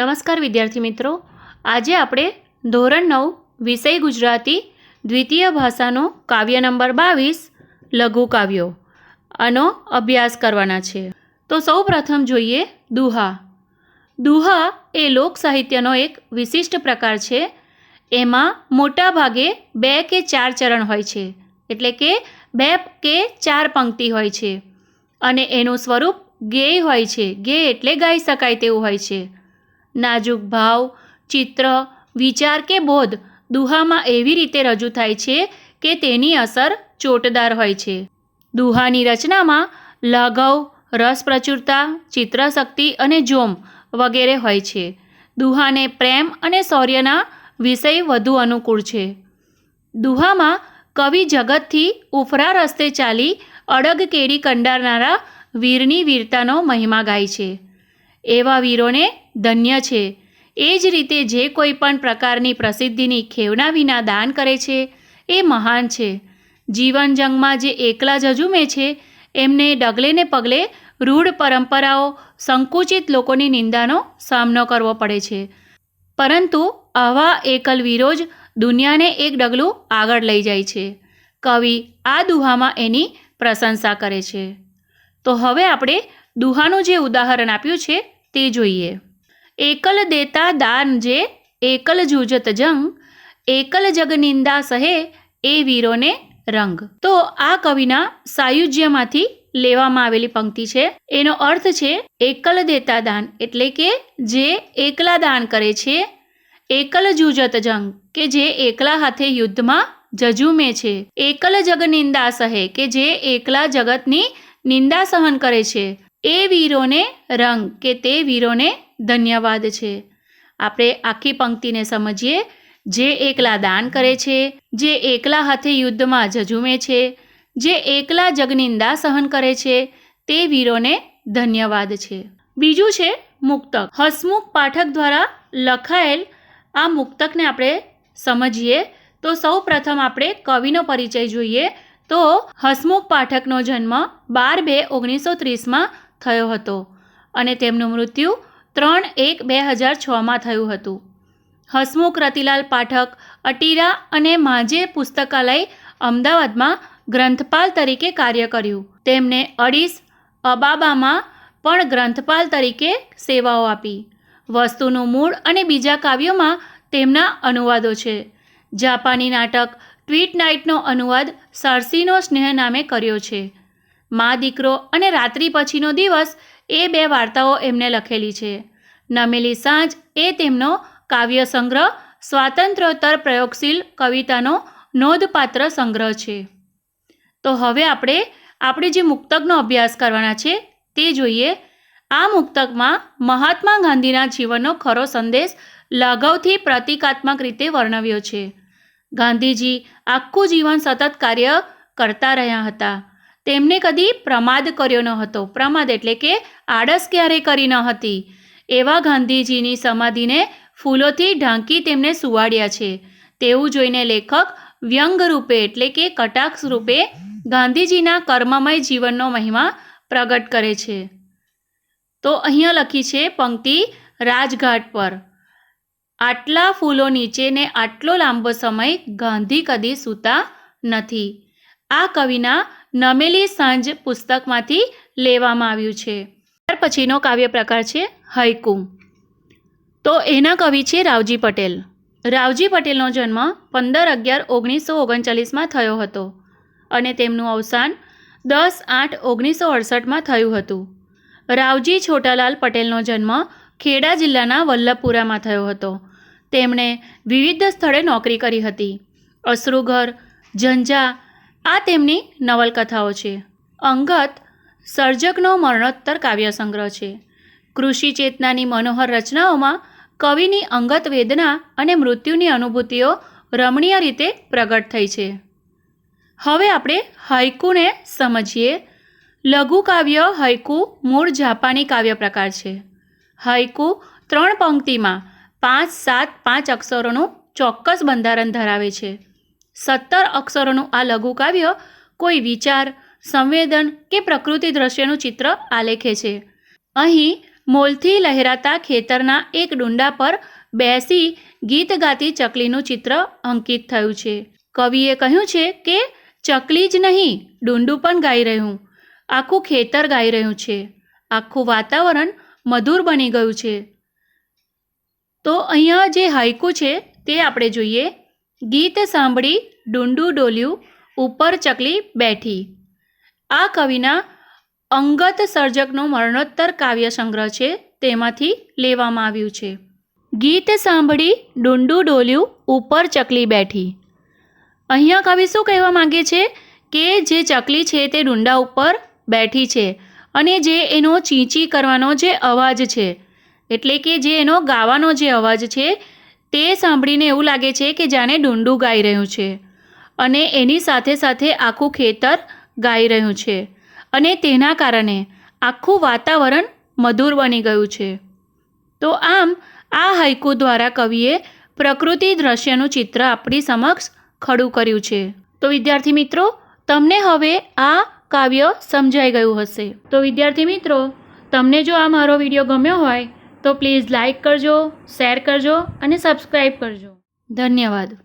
નમસ્કાર વિદ્યાર્થી મિત્રો. આજે આપણે ધોરણ નવ, વિષય ગુજરાતી, દ્વિતીય ભાષાનો કાવ્ય નંબર બાવીસ, લઘુ કાવ્યો. આનો અભ્યાસ કરવાના છે. તો સૌ પ્રથમ જોઈએ દુહા. દુહા એ લોક સાહિત્યનો એક વિશિષ્ટ પ્રકાર છે. એમાં મોટા ભાગે બે કે ચાર ચરણ હોય છે. એટલે કે બે કે ચાર પંક્તિ હોય છે. અને એનું સ્વરૂપ ગેય હોય છે. ગેય એટલે ગાઈ શકાય તેવું હોય છે. નાજુક ભાવ, ચિત્ર, વિચાર કે બોધ દુહામાં એવી રીતે રજૂ થાય છે કે તેની અસર ચોટદાર હોય છે. દુહાની રચનામાં લાઘવ રસ પ્રચુરતા, ચિત્રશક્તિ અને જોમ વગેરે હોય છે. દુહાને પ્રેમ અને શૌર્યના વિષય વધુ અનુકૂળ છે. દુહામાં કવિ જગતથી ઉફરા રસ્તે ચાલી અડગ કેડી કંડારનારા વીરની વીરતાનો મહિમા ગાય છે. એવા વીરોને ધન્ય છે. એ જ રીતે જે કોઈ પણ પ્રકારની પ્રસિદ્ધિની ખેવના વિના દાન કરે છે, એ મહાન છે. જીવન જંગમાં જે એકલા જ અજુમે છે, એમને ડગલે ને પગલે રૂઢ પરંપરાઓ, સંકુચિત લોકોની નિંદાનો સામનો કરવો પડે છે. પરંતુ આવા એકલ વીરો જ દુનિયાને એક ડગલું આગળ લઈ જાય છે. કવિ આ દુહામાં એની પ્રશંસા કરે છે. તો હવે આપણે દુહાનું જે ઉદાહરણ આપ્યું છે, તે જોઈએ. એકલ દેતા દાન જે, એકલ જૂજત જંગ, એકલ જગનિંદા સહે એ વીરોને રંગ. તો આ કવિના સાયુજ્યમાંથી લેવામાં આવેલી પંક્તિ છે. એનો અર્થ છે એકલ દેતા દાન એટલે કે જે એકલા દાન કરે છે, એકલ જૂજત જંગ કે જે એકલા હાથે યુદ્ધમાં જજુમે છે. એકલ જગ નિંદા સહે કે જે એકલા જગતની નિંદા સહન કરે છે. એ વીરોને રંગ કે તે વીરોને ધન્યવાદ છે. આપણે આખી પંક્તિને સમજીએ. જે એકલા દાન કરે છે, જે એકલા હાથે યુદ્ધમાં ઝઝુમે છે, જે એકલા જગનિંદા સહન કરે છે, તે વીરોને ધન્યવાદ છે. બીજું છે મુક્તક. હસમુખ પાઠક દ્વારા લખાયેલ આ મુક્તકને આપણે સમજીએ. તો સૌ પ્રથમ આપણે કવિનો પરિચય જોઈએ. તો હસમુખ પાઠકનો જન્મ બાર બે ઓગણીસો ત્રીસમાં થયો હતો અને તેમનું મૃત્યુ ત્રણ એક બે હજાર છમાં થયું હતું. હસમુખ, રતિલાલ પાઠક, અટીરા અને માજે પુસ્તકાલય અમદાવાદમાં ગ્રંથપાલ તરીકે કાર્ય કર્યું. તેમણે અડીસ અબાબામાં પણ ગ્રંથપાલ તરીકે સેવાઓ આપી. વસ્તુનું મૂળ અને બીજા કાવ્યોમાં તેમના અનુવાદો છે. જાપાની નાટક ટ્વીટ નાઇટનો અનુવાદ સારસીનો સ્નેહ નામે કર્યો છે. મા દીકરો અને રાત્રિ પછીનો દિવસ એ બે વાર્તાઓ એમને લખેલી છે. નમેલી સાંજ એ તેમનો કાવ્ય સંગ્રહ, સ્વાતંત્ર્યોત્તર પ્રયોગશીલ કવિતાનો નોંધપાત્ર સંગ્રહ છે. તો હવે આપણે આપણે જે મુક્તકનો અભ્યાસ કરવાના છે તે જોઈએ. આ મુક્તકમાં મહાત્મા ગાંધીના જીવનનો ખરો સંદેશ લઘવથી પ્રતિકાત્મક રીતે વર્ણવ્યો છે. ગાંધીજી આખું જીવન સતત કાર્ય કરતા રહ્યા હતા. તેમને કદી પ્રમાદ કર્યો ન હતો. પ્રમાદ એટલે કે આળસ ક્યારેય કરી ન હતી. એવા ગાંધીજીની સમાધિને ફૂલોથી ઢાંકી તેમને સુવાડ્યા છે. તેવું જોઈને લેખક વ્યંગ રૂપે એટલે કે કટાક્ષ રૂપે ગાંધીજીના કર્મમય જીવનનો મહિમા પ્રગટ કરે છે. તો અહીંયા લખી છે પંક્તિ રાજઘાટ પર. આટલા ફૂલો નીચે ને આટલો લાંબો સમય ગાંધી કદી સૂતા નથી. આ કવિના નમેલી સાંજ પુસ્તકમાંથી લેવામાં આવ્યું છે. ત્યાર પછીનો કાવ્ય પ્રકાર છે હૈકુ. તો એના કવિ છે રાવજી પટેલ. રાવજી પટેલનો જન્મ પંદર અગિયાર ઓગણીસો ઓગણચાલીસમાં થયો હતો અને તેમનું અવસાન દસ આઠ ઓગણીસો અડસઠમાં થયું હતું. રાવજી છોટાલાલ પટેલનો જન્મ ખેડા જિલ્લાના વલ્લભપુરામાં થયો હતો. તેમણે વિવિધ સ્થળે નોકરી કરી હતી. અશ્રુઘર, ઝંઝા આ તેમની નવલકથાઓ છે. અંગત સર્જકનો મરણોત્તર કાવ્ય સંગ્રહ છે. કૃષિ ચેતનાની મનોહર રચનાઓમાં કવિની અંગત વેદના અને મૃત્યુની અનુભૂતિઓ રમણીય રીતે પ્રગટ થઈ છે. હવે આપણે હૈકુને સમજીએ. લઘુ કાવ્ય હૈકુ મૂળ જાપાની કાવ્ય પ્રકાર છે. હૈકુ ત્રણ પંક્તિમાં પાંચ સાત પાંચ અક્ષરોનું ચોક્કસ બંધારણ ધરાવે છે. સત્તર અક્ષરોનું આ લઘુ કાવ્ય કોઈ વિચાર, સંવેદન કે પ્રકૃતિ દ્રશ્યનું ચિત્ર આલેખે છે. અહીં મોલથી લહેરાતા ખેતરના એક ડુંડા પર બેસી ગીત ગાતી ચકલીનું ચિત્ર અંકિત થયું છે. કવિએ કહ્યું છે કે, ચકલી જ નહીં, ડુંડું પણ ગાઈ રહ્યું. આખું ખેતર ગાઈ રહ્યું છે. આખું વાતાવરણ મધુર બની ગયું છે. તો અહીંયા જે હાઈકુ છે તે આપણે જોઈએ. ગીત સાંભળી ડુંડું ડોલ્યું ઉપર ચકલી બેઠી. આ કવિના અંગત સર્જકનો મરણોત્તર કાવ્ય સંગ્રહ છે, તેમાંથી લેવામાં આવ્યું છે. ગીત સાંભળી ડુંડું ડોલ્યું ઉપર ચકલી બેઠી. અહીંયા કવિ શું કહેવા માંગે છે કે જે ચકલી છે તે ડુંડા ઉપર બેઠી છે અને જે એનો ચીંચી કરવાનો જે અવાજ છે, એટલે કે જે એનો ગાવાનો જે અવાજ છે તે સાંભળીને એવું લાગે છે કે જાણે ડુંડું ગાઈ રહ્યું છે અને એની સાથે સાથે આખું ખેતર ગાઈ રહ્યું છે અને તેના કારણે આખું વાતાવરણ મધુર બની ગયું છે. તો આમ, આ હૈકુ દ્વારા કવિએ પ્રકૃતિ દ્રશ્યનું ચિત્ર આપણી સમક્ષ ખડું કર્યું છે. તો વિદ્યાર્થી મિત્રો, તમને હવે આ કાવ્ય સમજાઈ ગયું હશે. તો વિદ્યાર્થી મિત્રો, તમને જો આ મારો વીડિયો ગમ્યો હોય તો પ્લીઝ લાઇક કરજો શેર કરજો અને સબસ્ક્રાઈબ કરજો. ધન્યવાદ.